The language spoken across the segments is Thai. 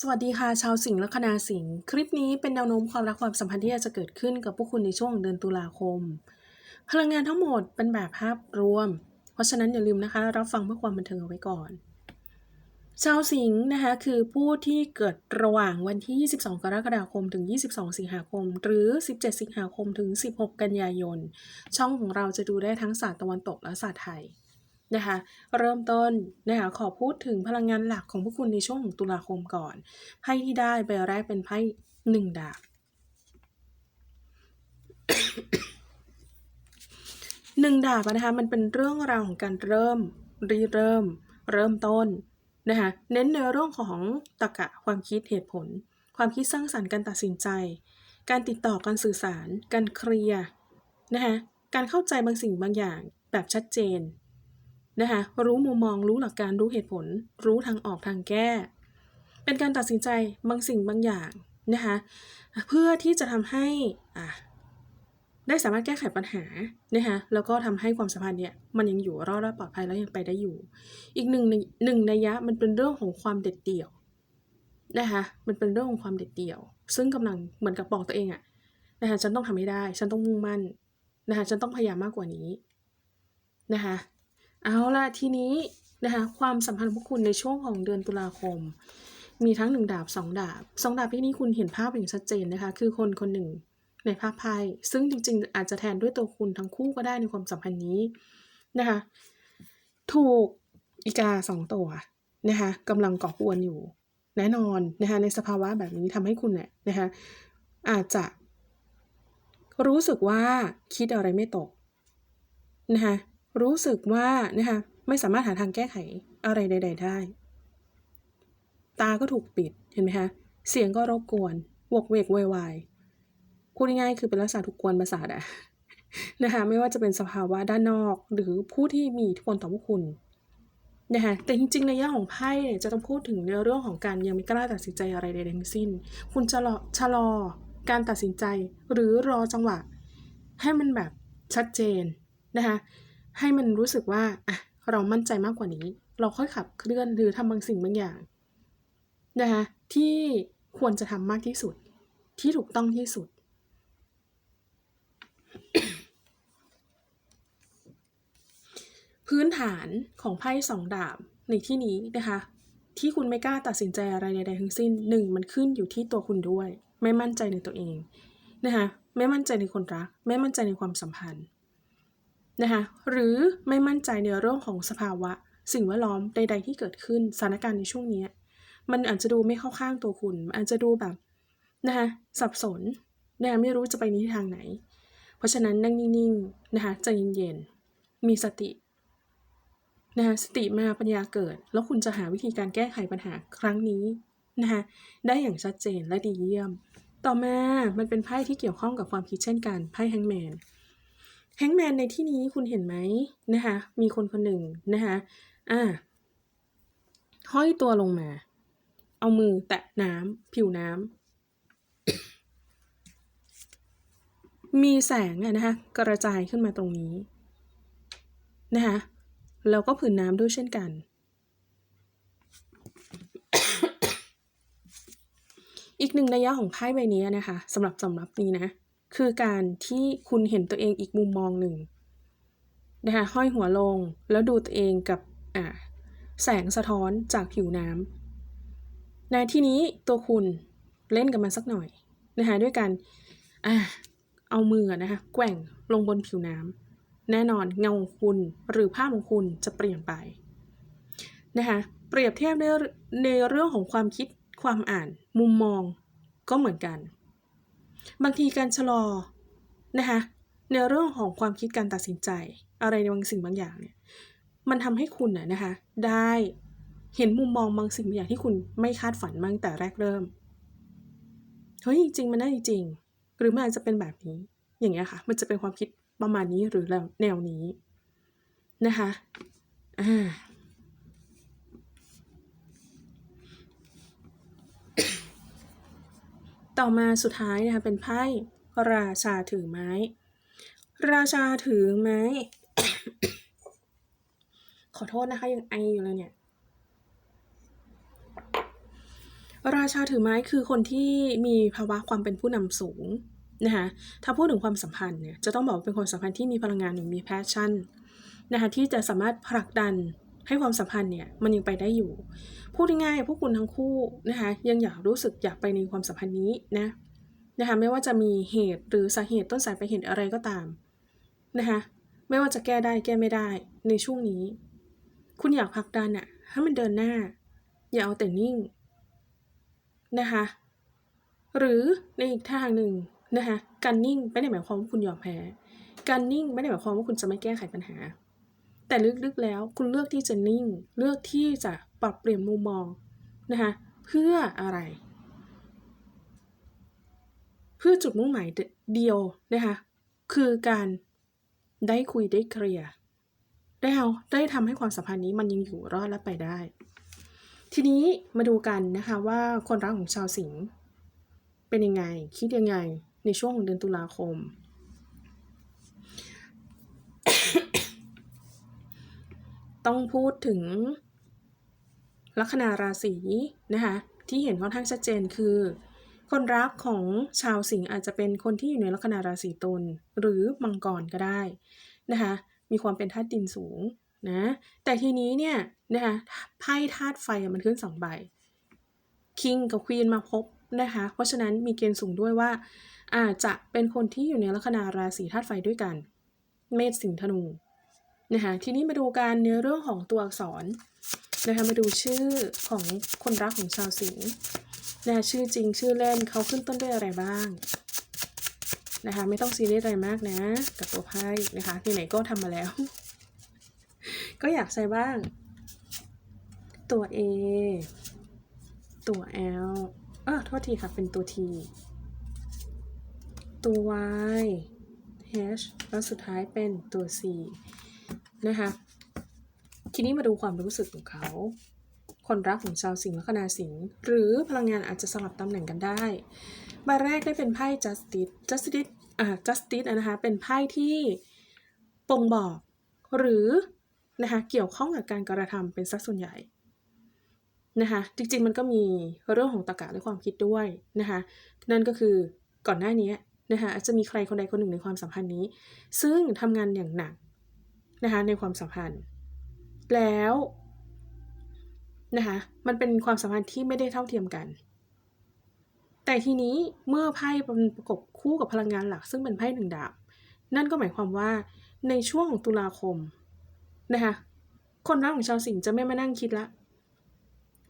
สวัสดีค่ะชาวสิงห์และคณาสิงห์คลิปนี้เป็นแนวโน้มความรักความสัมพันธ์ที่จะเกิดขึ้นกับพวกคุณในช่วงของเดือนตุลาคม พลังงานทั้งหมดเป็นแบบภาพรวม เพราะฉะนั้นอย่าลืมนะคะ รับฟังเพื่อความบันเทิงเอาไว้ก่อน ชาวสิงห์นะคะคือผู้ที่เกิดระหว่างวันที่ 22 กรกฎาคมถึง 22 สิงหาคม หรือ 17 สิงหาคมถึง 16 กันยายน ช่องของเราจะดูได้ทั้งศาสตร์ตะวันตกและศาสตร์ไทย นะคะเริ่มต้นนะคะขอพูดถึงพลังงานหลักของพวกคุณในช่วงของตุลาคมก่อนไพ่ที่ได้ใบแรกเป็นไพ่หนึ่งดาบหนึ่งดาบนะคะมันเป็นเรื่องราวของการเริ่มรีเริ่ม เริ่มต้นนะคะเน้นในเรื่องของตรรกะความคิดเหตุผล ความคิดสร้างสรรค์การตัดสินใจ การติดต่อการสื่อสาร การเคลียร์นะคะการเข้าใจบางสิ่งบางอย่างแบบชัดเจน นะคะรู้มุมมองรู้หลักการรู้เหตุผล รู้ทางออกทางแก้ เป็นการตัดสินใจบางสิ่งบางอย่างนะคะเพื่อที่จะทำให้อะได้สามารถแก้ไขปัญหานะคะแล้วก็ทำให้ความสัมพันธ์เนี่ยมันยังอยู่รอดและปลอดภัยแล้วยังไปได้อยู่ อีกหนึ่งในหนึ่งนัยยะมันเป็นเรื่องของความเด็ดเดี่ยวนะคะมันเป็นเรื่องของความเด็ดเดี่ยว ซึ่งกำลังเหมือนกับบอกตัวเองอะนะคะฉันต้องทำให้ได้ ฉันต้องมุ่งมั่นนะคะฉันต้องพยายามมากกว่านี้นะคะ เอาล่ะทีนี้นะคะความสัมพันธ์ของพวกคุณในช่วงของเดือนตุลาคม มีทั้งหนึ่งดาบสองดาบสองดาบที่นี้คุณเห็นภาพอย่างชัดเจนนะคะ คือคนคนหนึ่งในภาพไพ่ซึ่งจริงๆ อาจจะแทนด้วยตัวคุณทั้งคู่ก็ได้ในความสัมพันธ์นี้นะคะถูกอีกาสองตัวนะคะกำลังก่อกวนอยู่ แน่นอนนะคะในสภาวะแบบนี้ทำให้คุณเนี่ยนะคะอาจจะ รู้สึกว่าคิดอะไรไม่ตกนะคะ รู้สึกว่านะคะไม่สามารถหาทางแก้ไขอะไรใด ๆ ได้ ตาก็ถูกปิดเห็นไหมคะเสียงก็รบกวนวกเวกวยวายพูดง่ายๆคือเป็นลักษณะถูกกวนประสาทอะนะคะไม่ว่าจะเป็นสภาวะด้านนอกหรือผู้ที่มีอิทธิพลต่อพวกคุณนะคะแต่จริงๆในย่ของไพ่เนี่ยจะต้องพูดถึงในเรื่องของการยังไม่กล้าตัดสินใจอะไรใดทั้งสิ้น คุณจะรอชะลอการตัดสินใจหรือรอจังหวะ ให้มันแบบชัดเจนนะคะ ให้มันรู้สึกว่าอะเรามั่นใจมากกว่านี้ เราค่อยขับเคลื่อนหรือทำบางสิ่งบางอย่างนะคะที่ควรจะทำมากที่สุด ที่ถูกต้องที่สุด พื้นฐานของไพ่สองดาบในที่นี้นะคะที่คุณไม่กล้าตัดสินใจอะไรใดๆทั้งสิ้นหนึ่งมันขึ้นอยู่ที่ตัวคุณด้วย ไม่มั่นใจในตัวเองนะคะไม่มั่นใจในคนรัก ไม่มั่นใจในความสัมพันธ์ นะคะหรือไม่มั่นใจในเรื่องของสภาวะ สิ่งแวดล้อมใด ๆ ที่เกิดขึ้นสถานการณ์ในช่วงนี้มันอาจจะดูไม่เข้าข้างตัวคุณ อาจจะดูแบบนะคะสับสนนะคะไม่รู้จะไปในทิศทางไหน เพราะฉะนั้นนั่งนิ่งๆนะคะใจเย็นๆมีสตินะคะสติมาปัญญาเกิด แล้วคุณจะหาวิธีการแก้ไขปัญหาครั้งนี้นะคะได้อย่างชัดเจนและดีเยี่ยม ต่อมามันเป็นไพ่ที่เกี่ยวข้องกับความคิดเช่นกันไพ่แฮงแมน แฮงแมนในที่นี้คุณเห็นไหมนะคะมีคนคนหนึ่งนะคะอ่าห้อยตัวลงมา เอามือแตะน้ำผิวน้ำมีแสงอะนะคะกระจายขึ้นมาตรงนี้นะคะแล้วก็ผืนน้ำด้วยเช่นกัน อีกหนึ่งนัยยะของไพ่ใบนี้นะคะสำหรับสำหรับนี้นะ คือการที่คุณเห็นตัวเองอีกมุมมองหนึ่งนะคะห้อยหัวลงแล้วดูตัวเองกับอ่าแสงสะท้อนจากผิวน้ำในที่นี้ตัวคุณเล่นกับมันสักหน่อยนะคะด้วยการอ่าเอามือนะคะแกว่งลงบนผิวน้ำแน่นอนเงาของคุณหรือภาพของคุณจะเปลี่ยนไปนะคะเปรียบเทียบในในเรื่องของความคิดความอ่านมุมมองก็เหมือนกัน บางทีการชะลอนะคะในเรื่องของความคิดการตัดสินใจ อะไรในบางสิ่งบางอย่างเนี่ยมันทำให้คุณน่ะนะคะได้เห็นมุมมองบางสิ่งบางอย่างที่คุณไม่คาดฝันมาตั้งแต่แรกเริ่มเฮ้ยจริงมันได้จริง หรือมันอาจจะเป็นแบบนี้ อย่างเงี้ยค่ะ มันจะเป็นความคิดประมาณนี้หรือแนวนี้นะคะอ่า ต่อมาสุดท้ายนะคะเป็นไพ่ราชาถือไม้ ราชาถือไม้ ขอโทษนะคะยังไออยู่เลยเนี่ย ราชาถือไม้คือคนที่มีภาวะความเป็นผู้นำสูงนะคะถ้าพูดถึงความสัมพันธ์เนี่ยจะต้องบอกว่าเป็นความสัมพันธ์ที่มีพลังงานหรือมีแพชชั่นนะคะที่จะสามารถผลักดัน ให้ความสัมพันธ์เนี่ยมันยังไปได้อยู่ พูดง่ายๆพวกคุณทั้งคู่นะคะยังอยากรู้สึกอยากไปในความสัมพันธ์นี้นะนะคะไม่ว่าจะมีเหตุหรือสาเหตุต้นสายไปลายเหตุอะไรก็ตามนะคะไม่ว่าจะแก้ได้แก้ไม่ได้ในช่วงนี้ คุณอยากผลักดันอะให้มันเดินหน้า อย่าเอาแต่นิ่งนะคะหรือในอีกทางหนึ่งนะคะการนิ่งไม่ได้หมายความว่าคุณยอมแพ้ การนิ่งไม่ได้หมายความว่าคุณจะไม่แก้ไขปัญหา แต่ลึกๆแล้วคุณเลือกที่จะนิ่ง เลือกที่จะปรับเปลี่ยนมุมมองนะคะเพื่ออะไร เพื่อจุดมุ่งหมายเดียวนะคะคือการได้คุยได้เคลียร์ได้เอาได้ทำให้ความสัมพันธ์นี้มันยังอยู่รอดและไปได้ ทีนี้มาดูกันนะคะว่าคนรักของชาวสิงห์เป็นยังไง คิดยังไงในช่วงของเดือนตุลาคม ต้องพูดถึงลัคนาราศีนะคะที่เห็นค่อนข้างชัดเจนคือ คนรักของชาวสิงห์อาจจะเป็นคนที่อยู่ในลัคนาราศีตุลหรือมังกรก็ได้นะคะมีความเป็นธาตุดินสูงนะแต่ทีนี้เนี่ยนะคะไพ่ธาตุไฟมันขึ้นสองใบคิงกับควีนมาพบนะคะเพราะฉะนั้นมีเกณฑ์สูงด้วยว่าอาจจะเป็นคนที่อยู่ในลัคนาราศีธาตุไฟด้วยกัน เมษสิงห์ธนู นะคะทีนี้มาดูการในเรื่องของตัวอักษรนะคะมาดูชื่อของคนรักของชาวสิงห์นะคะชื่อจริงชื่อเล่นเขาขึ้นต้นด้วยอะไรบ้างนะคะไม่ต้องซีเรียสอะไรมากนะ กับตัวไพ่นะคะไหนๆก็ทำมาแล้ว ก็อยากใส่บ้าง ตัว A ตัว L เออโทษทีค่ะ เป็นตัว T ตัว Y H แล้วสุดท้ายเป็นตัว C นะคะทีนี้มาดูความรู้สึกของเขา คนรักของชาวสิงห์ลัคนาสิงห์หรือพลังงานอาจจะสลับตำแหน่งกันได้ใบแรกได้เป็นไพ่ justice justice อ่า justice นะคะเป็นไพ่ที่ป่งบอกหรือนะคะเกี่ยวข้องกับการกระทำเป็นสักส่วนใหญ่นะคะจริงๆมันก็มีเรื่องของตรรกะและความคิดด้วยนะคะนั่นก็คือก่อนหน้านี้นะคะอาจจะมีใครคนใดคนหนึ่งในความสัมพันธ์นี้ ซึ่งทำงานอย่างหนัก นะคะในความสัมพันธ์ แล้วนะคะมันเป็นความสัมพันธ์ที่ไม่ได้เท่าเทียมกัน แต่ทีนี้เมื่อไพ่ประกบคู่กับพลังงานหลัก ซึ่งเป็นไพ่หนึ่งดาบ นั่นก็หมายความว่าในช่วงของตุลาคมนะคะคนรักของชาวสิงห์จะไม่มานั่งคิดละ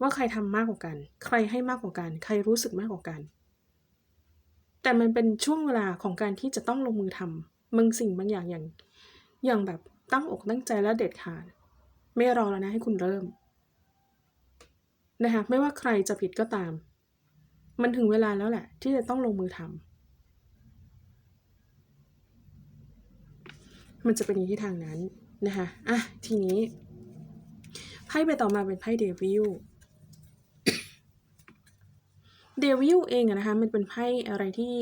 ว่าใครทำมากกว่ากัน ใครให้มากกว่ากัน ใครรู้สึกมากกว่ากัน แต่มันเป็นช่วงเวลาของการที่จะต้องลงมือทำบางสิ่งบางอย่างอย่างอย่างแบบ ตั้งอกตั้งใจและเด็ดขาด ไม่รอแล้วนะให้คุณเริ่มนะคะไม่ว่าใครจะผิดก็ตาม มันถึงเวลาแล้วแหละ ที่จะต้องลงมือทำมันจะเป็นอย่างที่ทางนั้นนะคะอะทีนี้ไพ่ไปต่อมาเป็นไพ่เดวิล เดวิลเองนะคะมันเป็นไพ่อะไรที่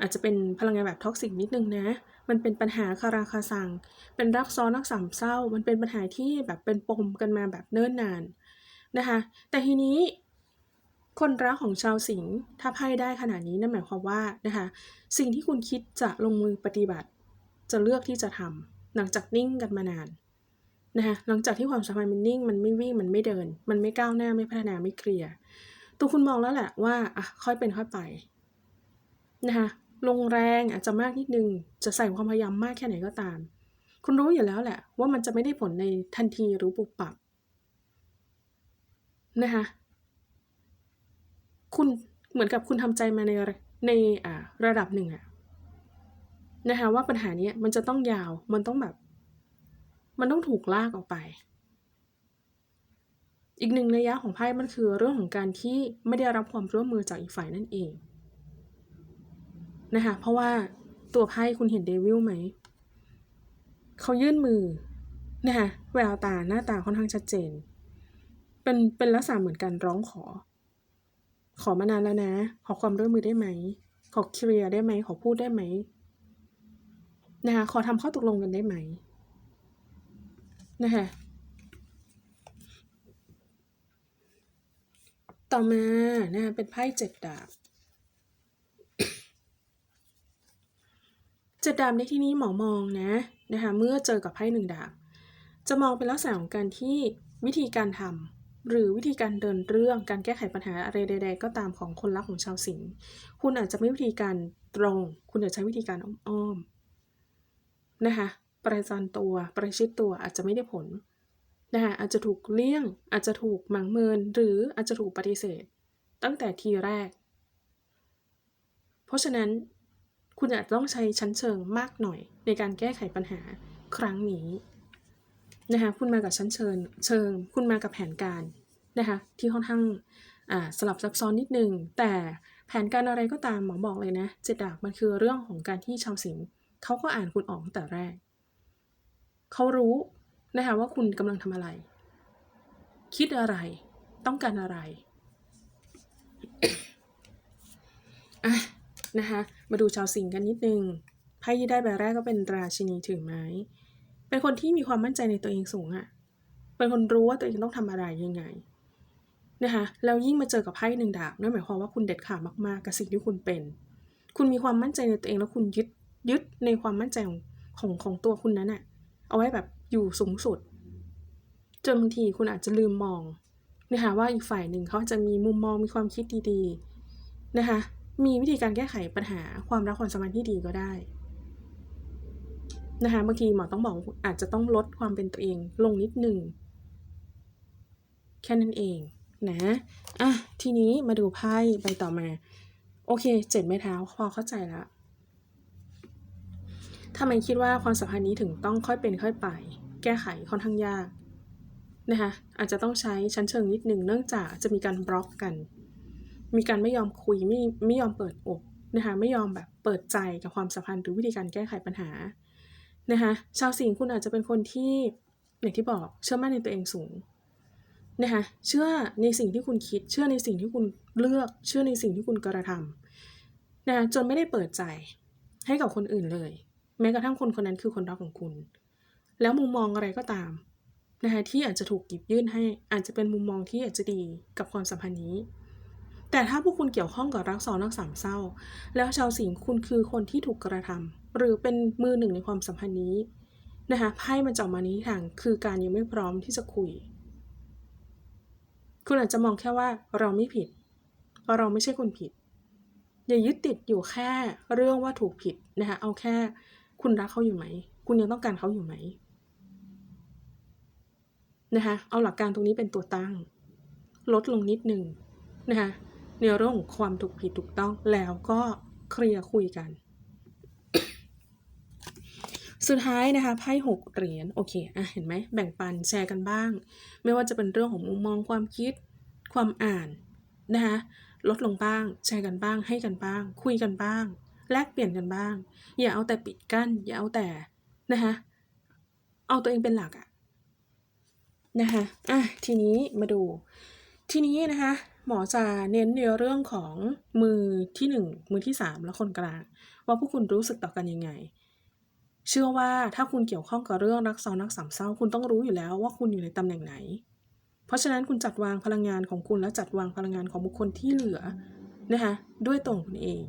อาจจะเป็นพลังงานแบบท็อกซิกนิดนึงนะ มันเป็นปัญหาคาราคาซังเป็นรักซ้อนรักสามเศร้า มันเป็นปัญหาที่แบบเป็นปมกันมาแบบเนิ่นนานนะคะ แต่ทีนี้คนรักของชาวสิงห์ถ้าไพ่ได้ขนาดนี้นั่นหมายความว่านะคะสิ่งที่คุณคิดจะลงมือปฏิบัติ จะเลือกที่จะทำหลังจากนิ่งกันมานานนะคะหลังจากที่ความสัมพันธ์มันนิ่งมันไม่วิ่งมันไม่เดิน มันไม่ก้าวหน้าไม่พัฒนาไม่เคลียร์ ตัวคุณมองแล้วแหละว่าอะค่อยเป็นค่อยไปนะคะลงแรงอาจจะมากนิดนึง จะใส่ความพยายามมากแค่ไหนก็ตาม คุณรู้อยู่แล้วแหละ ว่ามันจะไม่ได้ผลในทันทีหรือปุบปับนะคะคุณเหมือนกับคุณทำใจมาในในอ่าระดับหนึ่งอะนะคะว่าปัญหานี้มันจะต้องยาวมันต้องแบบ มันต้องถูกลากออกไป อีกหนึ่งนัยยะของไพ่มันคือเรื่องของการที่ไม่ได้รับความร่วมมือจากอีกฝ่ายนั่นเองนะคะเพราะว่าตัวไพ่คุณเห็นเดวิลไหม เขายื่นมือนะคะแววตาหน้าตาค่อนข้างชัดเจน เป็นเป็นลักษณะเหมือนการร้องขอ ขอมานานแล้วนะ ขอความร่วมมือได้ไหม ขอเคลียร์ได้ไหม ขอพูดได้ไหมนะคะขอทำข้อตกลงกันได้ไหมนะคะ ต่อมานะคะเป็นไพ่เจ็ดดาบเจ็ดดาบในที่นี้หมอมองนะนะคะเมื่อเจอกับไพ่หนึ่งดาบ จะมองเป็นลักษณะของการที่วิธีการทำหรือวิธีการเดินเรื่องการแก้ไขปัญหาอะไรใด ๆ ก็ตามของคนรักของชาวสิงห์คุณอาจจะไม่วิธีการตรง คุณอาจจะใช้วิธีการอ้อมๆนะคะประจันตัวประชิดตัวอาจจะไม่ได้ผล นะคะอาจจะถูกเลี่ยง อาจจะถูกหมังเมิน หรืออาจจะถูกปฏิเสธ ตั้งแต่ทีแรก เพราะฉะนั้นคุณอาจต้องใช้ชั้นเชิงมากหน่อย ในการแก้ไขปัญหาครั้งนี้นะคะคุณมากับชั้นเชิงเชิง คุณมากับแผนการนะคะที่ค่อนข้างสลับซับซ้อนนิดนึง แต่แผนการอะไรก็ตามหมอบอกเลยนะ เจ็ดดาบมันคือเรื่องของการที่ชาวสิงห์เขาก็อ่านคุณออกตั้งแต่แรก เขารู้ นะคะว่าคุณกำลังทำอะไร คิดอะไร ต้องการอะไรอะนะคะมาดูชาวสิงห์กันนิดนึงไพ่ที่ได้ใบแรกก็เป็นราชินีถือไม้ เป็นคนที่มีความมั่นใจในตัวเองสูงอะ่ะ เป็นคนรู้ว่าตัวเองต้องทำอะไรยังไงนะคะแล้วยิ่งมาเจอกับไพ่หนึ่งดาบนั่นหมายความว่าคุณเด็ดขาดมากๆกับสิ่งที่คุณเป็น คุณมีความมั่นใจในตัวเองแล้วคุณยึดยึดในความมั่นใจของของของตัวคุณนั้นอะ เอาไว้แบบ อยู่สูงสุด จนบางทีคุณอาจจะลืมมองนะคะว่าอีกฝ่ายหนึ่งเขาจะมีมุมมองมีความคิดดีๆนะคะมีวิธีการแก้ไขปัญหาความรักความสัมพันธ์ที่ดีก็ได้นะคะบางทีหมอต้องบอกอาจจะต้องลดความเป็นตัวเองลงนิดหนึ่งแค่นั้นเองนะอะทีนี้มาดูไพ่ใบต่อมา โอเคเจ็ดไม้เท้าพอเข้าใจแล้ว ทำไมคิดว่าความสัมพันธ์นี้ถึงต้องค่อยเป็นค่อยไป แก้ไขค่อนข้างยากนะคะอาจจะต้องใช้ชั้นเชิงนิดหนึ่งเนื่องจากจะมีการบล็อกกัน มีการไม่ยอมคุยไม่ไม่ยอมเปิดอกนะคะไม่ยอมแบบเปิดใจกับความสัมพันธ์หรือวิธีการแก้ไขปัญหานะคะชาวสิงห์คุณอาจจะเป็นคนที่อย่างที่บอกเชื่อมั่นในตัวเองสูงนะคะเชื่อในสิ่งที่คุณคิด เชื่อในสิ่งที่คุณเลือก เชื่อในสิ่งที่คุณกระทำนะคะจนไม่ได้เปิดใจให้กับคนอื่นเลย แม้กระทั่งคนคนนั้นคือคนรักของคุณ แล้วมุมมองอะไรก็ตามนะคะที่อาจจะถูกหยิบยื่นให้อาจจะเป็นมุมมองที่อาจจะดีกับความสัมพันธ์นี้ แต่ถ้าพวกคุณเกี่ยวข้องกับรักซ้อนรักสามเศร้า แล้วชาวสิงห์คุณคือคนที่ถูกกระทำหรือเป็นมือหนึ่งในความสัมพันธ์นี้นะคะไพ่มันจะออกมานี้ทางคือการยังไม่พร้อมที่จะคุย คุณอาจจะมองแค่ว่าเราไม่ผิด เราไม่ใช่คนผิด อย่ายึดติดอยู่แค่เรื่องว่าถูกผิดนะคะเอาแค่ คุณรักเขาอยู่ไหม คุณยังต้องการเขาอยู่ไหมนะคะเอาหลักการตรงนี้เป็นตัวตั้ง ลดลงนิดหนึ่งนะคะในเรื่องของความถูกผิดถูกต้องแล้วก็เคลียร์คุยกัน สุดท้ายนะคะไพ่หกเหรียญโอเคอะเห็นไหมแบ่งปันแชร์กันบ้าง ไม่ว่าจะเป็นเรื่องของมุมมองความคิด ความอ่านนะคะลดลงบ้าง แชร์กันบ้าง ให้กันบ้าง คุยกันบ้าง แลกเปลี่ยนกันบ้าง อย่าเอาแต่ปิดกั้น อย่าเอาแต่นะคะเอาตัวเองเป็นหลักอะนะคะอะทีนี้มาดู ทีนี้นะคะหมอจะเน้นในเรื่องของมือที่หนึ่งมือที่สามและคนกลาง ว่าพวกคุณรู้สึกต่อกันยังไง เชื่อว่าถ้าคุณเกี่ยวข้องกับเรื่องรักซ้อนรักสามเศร้า คุณต้องรู้อยู่แล้วว่าคุณอยู่ในตำแหน่งไหน เพราะฉะนั้นคุณจัดวางพลังงานของคุณและจัดวางพลังงานของบุคคลที่เหลือนะคะด้วยตรงคุณเอง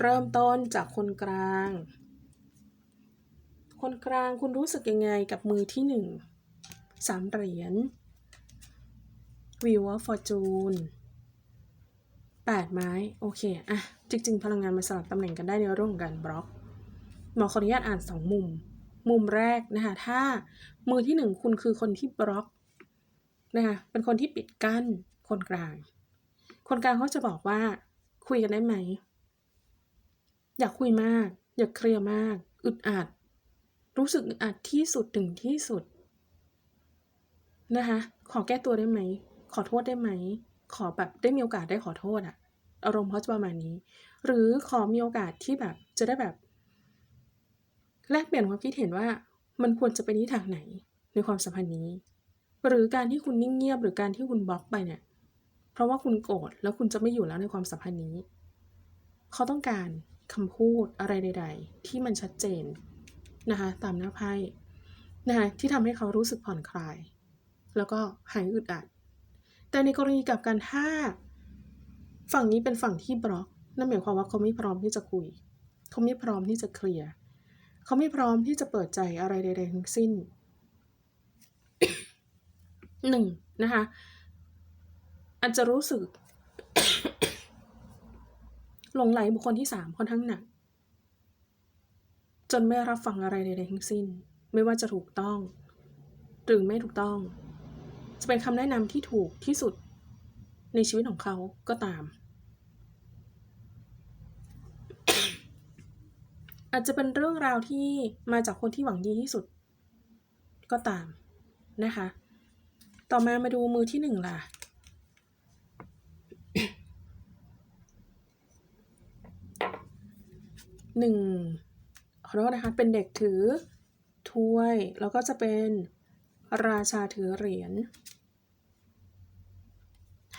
เริ่มต้นจากคนกลาง คนกลางคุณรู้สึกยังไงกับมือที่หนึ่งสามเหรียญวิวฟอร์จูนแปดไม้ โอเคอะจริง ๆ พลังงานมันสลับตำแหน่งกันได้ในเรื่องของการบล็อก หมอขออนุญาตอ่านสองมุม มุมแรกนะคะ ถ้ามือที่หนึ่งคุณคือคนที่บล็อกนะคะเป็นคนที่ปิดกั้นคนกลาง คนกลางเขาจะบอกว่าคุยกันได้ไหม อยากคุยมาก อยากเคลียร์มาก อึดอัด รู้สึกอึดอัดที่สุดถึงที่สุด นะคะ ขอแก้ตัวได้ไหม ขอโทษได้ไหม ขอแบบได้มีโอกาสได้ขอโทษอะอารมณ์เขาจะประมาณนี้ หรือขอมีโอกาสที่แบบจะได้แบบ แลกเปลี่ยนความคิดเห็นว่ามันควรจะเป็นทิศทางไหนในความสัมพันธ์นี้ หรือการที่คุณนิ่งเงียบหรือการที่คุณบล็อกไปเนี่ย เพราะว่าคุณโกรธแล้วคุณจะไม่อยู่แล้วในความสัมพันธ์นี้ เขาต้องการ คำพูดอะไรใด ๆ ที่มันชัดเจนนะคะตามหน้าไพ่นะคะที่ทำให้เขารู้สึกผ่อนคลาย แล้วก็หายอึดอัด แต่ในกรณีกับกันถ้าฝั่งนี้เป็นฝั่งที่บล็อกนั่นหมายความว่าเขาไม่พร้อมที่จะคุย เขาไม่พร้อมที่จะเคลียร์เขาไม่พร้อมที่จะเปิดใจอะไรใด ๆ ทั้งสิ้นหนึ่งนะคะอาจจะรู้สึก หลงไหลบุคคลที่สามค่อนข้างหนัก จนไม่รับฟังอะไรใดๆทั้งสิ้น ไม่ว่าจะถูกต้อง หรือไม่ถูกต้อง จะเป็นคำแนะนำที่ถูกที่สุดในชีวิตของเขาก็ตาม อาจจะเป็นเรื่องราวที่มาจากคนที่หวังดีที่สุด ก็ตามนะคะ ต่อมามาดูมือที่หนึ่งล่ะ หนึ่งขอโทษนะคะ เป็นเด็กถือถ้วย แล้วก็จะเป็นราชาถือเหรียญ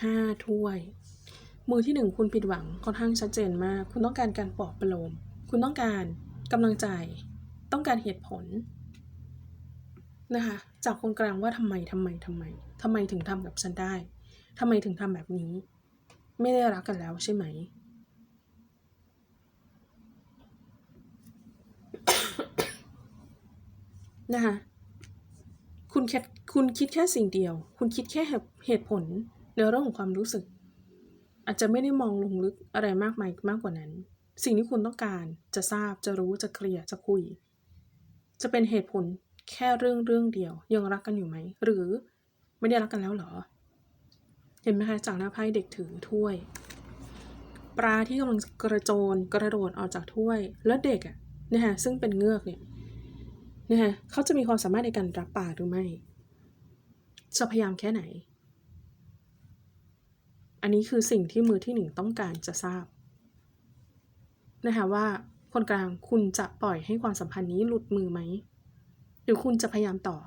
ห้าถ้วย มือที่หนึ่งคุณผิดหวังค่อนข้างชัดเจนมาก คุณต้องการการปลอบประโลม คุณต้องการกำลังใจ ต้องการเหตุผลนะคะ จากคนกลางว่าทำไมทำไมทำไมทำไมถึงทำกับฉันได้ทำไมถึงทำแบบนี้ ไม่ได้รักกันแล้วใช่ไหม นะคะคุณแค่คุณคิดแค่สิ่งเดียว คุณคิดแค่เหตุผลในเรื่องของความรู้สึก อาจจะไม่ได้มองลงลึกอะไรมากมายมากกว่านั้น สิ่งที่คุณต้องการจะทราบจะรู้จะเคลียร์จะคุย จะเป็นเหตุผลแค่เรื่องเรื่องเดียว ยังรักกันอยู่ไหม หรือไม่ได้รักกันแล้วเหรอ เห็นไหมคะจากหน้าไพ่เด็กถือถ้วย ปลาที่กำลังกระโจนกระโดดออกจากถ้วย แล้วเด็กอะนะคะซึ่งเป็นเงือกเนี่ย นะคะเขาจะมีความสามารถในการรับปลาหรือไม่จะพยายามแค่ไหน อันนี้คือสิ่งที่มือที่หนึ่งต้องการจะทราบนะคะว่าคนกลางคุณจะปล่อยให้ความสัมพันธ์นี้หลุดมือไหม หรือคุณจะพยายามต่อ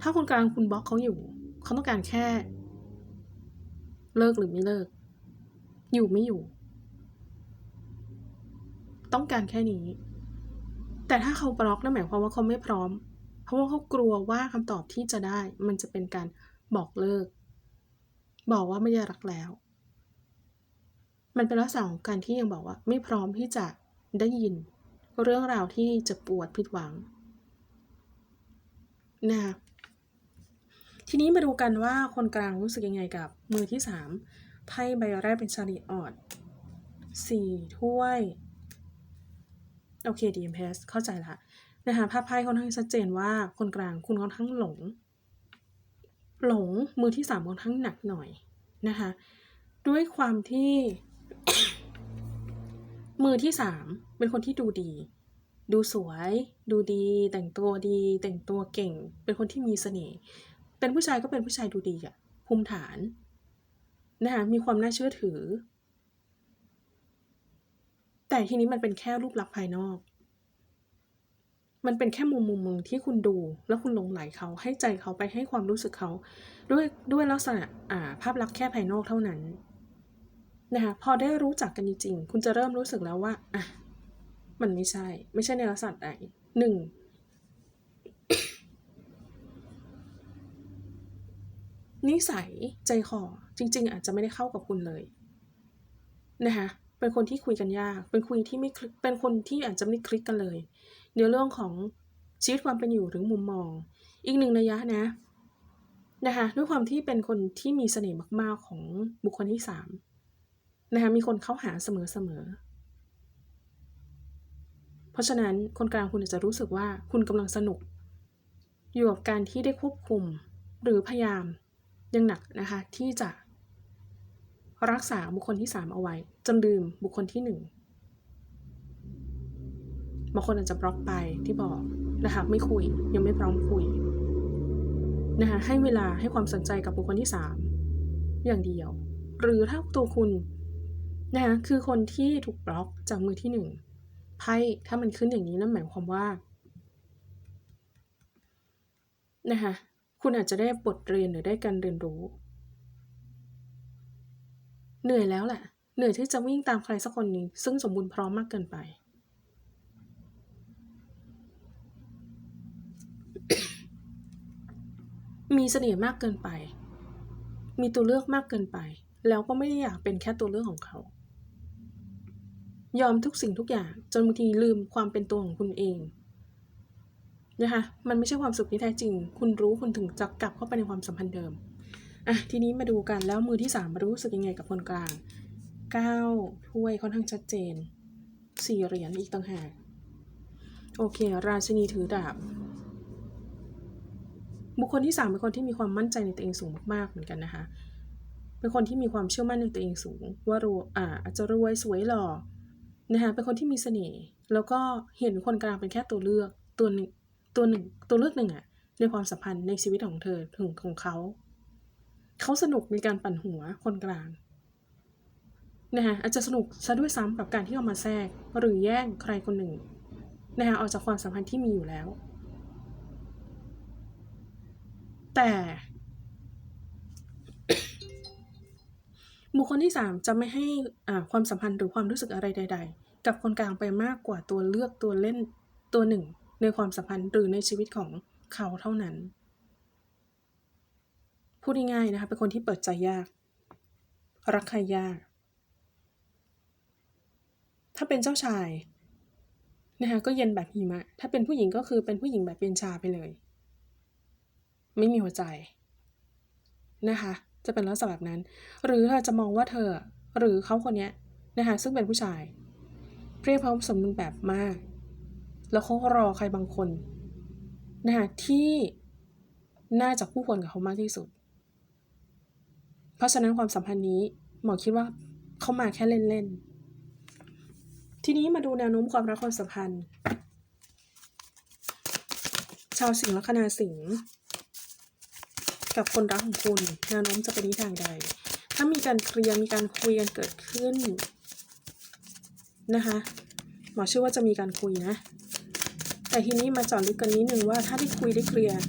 ถ้าคนกลางคุณบล็อกเขาอยู่ เขาต้องการแค่ เลิกหรือไม่เลิก อยู่ไม่อยู่ ต้องการแค่นี้ แต่ถ้าเขาบล็อกนั่นหมายความว่าเขาไม่พร้อม เพราะว่าเขากลัวว่าคำตอบที่จะได้ มันจะเป็นการบอกเลิก บอกว่าไม่ได้รักแล้ว มันเป็นลักษณะของการที่ยังบอกว่า ไม่พร้อมที่จะได้ยิน เรื่องราวที่จะปวดผิดหวังนะคะทีนี้มาดูกันว่าคนกลางรู้สึกยังไงกับมือที่สามไพ่ใบแรกเป็นชาลีออดสี่ถ้วย โอเค DMS เข้าใจละนะคะภาพไพ่ค่อนข้างชัดเจนว่าคนกลางคุณค่อนข้างหลง หลงมือที่สามค่อนข้างหนักหน่อยนะคะด้วยความที่ มือที่สามเป็นคนที่ดูดี ดูสวย ดูดี แต่งตัวดี แต่งตัวเก่ง เป็นคนที่มีเสน่ห์เป็นผู้ชายก็เป็นผู้ชายดูดีอะภูมิฐานนะคะมีความน่าเชื่อถือ แต่ทีนี้มันเป็นแค่รูปลักษณ์ภายนอก มันเป็นแค่มุมมุมมึงที่คุณดู แล้วคุณหลงไหลเขาให้ใจเขาไปให้ความรู้สึกเขา ด้วยด้วยลักษณะอ่าภาพลักษณ์แค่ภายนอกเท่านั้นนะคะพอได้รู้จักกันจริงๆ คุณจะเริ่มรู้สึกแล้วว่าอะมันไม่ใช่ ไม่ใช่ในลักษณะไหนหนึ่งนิสัยใจคอจริง ๆ อาจจะไม่ได้เข้ากับคุณเลยนะคะ เป็นคนที่คุยกันยาก เป็นคุยที่ไม่คลิกเป็นคนที่อาจจะไม่คลิกกันเลย ในเรื่องของชีวิตความเป็นอยู่หรือมุมมอง อีกหนึ่งระยะนะนะคะด้วยความที่เป็นคนที่มีเสน่ห์มาก ๆ ของบุคคลที่สามนะคะมีคนเข้าหาเสมอๆเพราะฉะนั้นคนกลางคุณอาจจะรู้สึกว่าคุณกำลังสนุก อยู่กับการที่ได้ควบคุมหรือพยายามยังหนักนะคะที่จะ รักษาบุคคลที่ 3 เอาไว้ จนลืมบุคคลที่ 1บางคนอาจจะบล็อกไปที่บอกนะคะไม่คุยยังไม่พร้อมคุยนะคะให้เวลาให้ความสนใจกับบุคคลที่ 3 อย่างเดียว หรือถ้าตัวคุณนะคะคือคนที่ถูกบล็อกจากมือที่ 1ไพ่ถ้ามันขึ้นอย่างนี้นั่นหมายความว่านะคะคุณอาจจะได้บทเรียนหรือได้การเรียนรู้ เหนื่อยแล้วแหละ เหนื่อยที่จะวิ่งตามใครสักคนหนึ่งซึ่งสมบูรณ์พร้อมมากเกินไป มีเสน่ห์มากเกินไป มีตัวเลือกมากเกินไป แล้วก็ไม่ได้อยากเป็นแค่ตัวเลือกของเขา ยอมทุกสิ่งทุกอย่างจนบางทีลืมความเป็นตัวของคุณเองนะคะ มันไม่ใช่ความสุขที่แท้จริง คุณรู้คุณถึงจะกลับเข้าไปในความสัมพันธ์เดิม อะทีนี้มาดูกันแล้วมือที่สามรู้สึกยังไงกับคนกลางเก้าถ้วยค่อนข้างชัดเจนสี่เหรียญอีกต่างหาก โอเค ราชินีถือดาบ บุคคลที่สามเป็นคนที่มีความมั่นใจในตัวเองสูงมากๆเหมือนกันนะคะ เป็นคนที่มีความเชื่อมั่นในตัวเองสูง ว่ารวยอ่าอาจจะรวยสวยหล่อนะคะเป็นคนที่มีเสน่ห์แล้วก็เห็นคนกลางเป็นแค่ตัวเลือกตัวหนึ่งตัวหนึ่งตัวเลือกหนึ่งอะในความสัมพันธ์ในชีวิตของเธอถึงของเขา เขาสนุกในการปั่นหัวคนกลางนะคะอาจจะสนุกซะด้วยซ้ำกับการที่เอามาแทรก หรือแย่งใครคนหนึ่งนะคะออกจากความสัมพันธ์ที่มีอยู่แล้ว แต่บุคคลที่สามจะไม่ให้อ่าความสัมพันธ์หรือความรู้สึกอะไรใด ๆ กับคนกลางไปมากกว่าตัวเลือกตัวเล่นตัวหนึ่ง ในความสัมพันธ์หรือในชีวิตของเขาเท่านั้น พูดง่ายๆนะคะ เป็นคนที่เปิดใจยาก รักใครยาก ถ้าเป็นเจ้าชายนะคะก็เย็นแบบหิมะ ถ้าเป็นผู้หญิงก็คือเป็นผู้หญิงแบบเย็นชาไปเลย ไม่มีหัวใจนะคะ จะเป็นลักษณะแบบนั้น หรือเธอจะมองว่าเธอ หรือเขาคนนี้นะคะซึ่งเป็นผู้ชายเพรียบพร้อมสมบูรณ์แบบมาก แล้วเขารอใครบางคนนะคะที่น่าจะคู่ควรกับเขามากที่สุด เพราะฉะนั้นความสัมพันธ์นี้หมอคิดว่าเขามาแค่เล่นๆ ทีนี้มาดูแนวโน้มความรักความสัมพันธ์ ชาวสิงห์ลัคนาสิงห์กับคนรักของคุณแนวโน้มจะเป็นทิศทางใด ถ้ามีการเคลียร์มีการคุยกันเกิดขึ้นนะคะหมอเชื่อว่าจะมีการคุยนะ แต่ทีนี้มาจาะลึกกันนิดนึงว่าถ้าได้คุยได้เคลียร์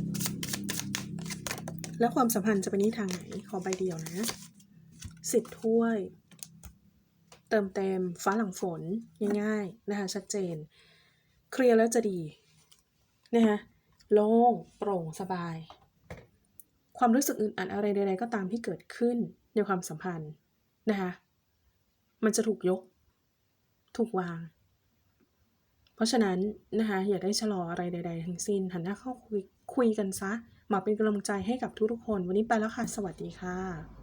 แล้วความสัมพันธ์จะเป็นทิศทางไหน ขอใบเดียวนะสิบถ้วย เติมเต็มฟ้าหลังฝนง่ายๆนะคะชัดเจน เคลียร์แล้วจะดีนะคะโล่งโปร่งสบาย ความรู้สึกอึดอัดอะไรใดๆก็ตามที่เกิดขึ้นในความสัมพันธ์นะคะมันจะถูกยก ถูกวาง เพราะฉะนั้นนะคะอย่าได้ชะลออะไรใด ๆ ทั้งสิ้นหันหน้าเข้าคุยคุยกันซะ มาเป็นกำลังใจให้กับทุกๆคน วันนี้ไปแล้วค่ะ สวัสดีค่ะ